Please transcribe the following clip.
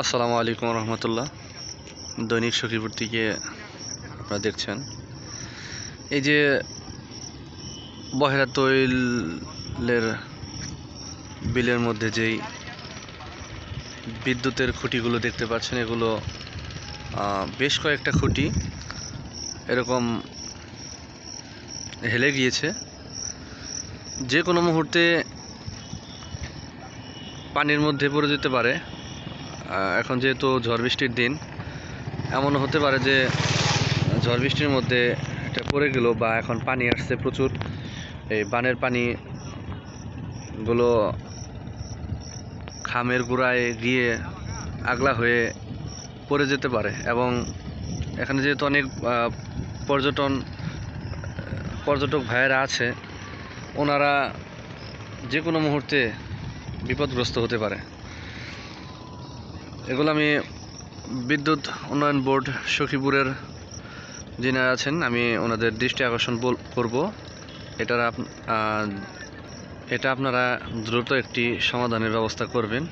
আসসালামু আলাইকুম রহমতুল্লাহ। দৈনিক সখীপুর থেকে আপনারা দেখছেন। এই যে বহেরা তৈলের বিলের মধ্যে যেই বিদ্যুতের খুঁটিগুলো দেখতে পাচ্ছেন, এগুলো বেশ কয়েকটা খুঁটি এরকম হেলে গিয়েছে। যে কোনো মুহূর্তে পানির মধ্যে পড়ে যেতে পারে। এখন যেহেতু ঝড় বৃষ্টির দিন, এমনও হতে পারে যে ঝড় বৃষ্টির মধ্যে এটা পড়ে গেল বা এখন পানি আসছে প্রচুর, এই বানের পানিগুলো খামের গোড়ায় গিয়ে আগলা হয়ে পড়ে যেতে পারে এবং এখানে যেহেতু অনেক পর্যটন, পর্যটক ভাইয়েরা আছে, ওনারা যে কোনো মুহূর্তে বিপদগ্রস্ত হতে পারে। এগুলো আমি বিদ্যুৎ উন্নয়ন বোর্ড সখীপুরের যিনি আছেন, আমি ওনাদের দৃষ্টি আকর্ষণ করব। এটার এটা আপনারা দ্রুত একটি সমাধানের ব্যবস্থা করবেন।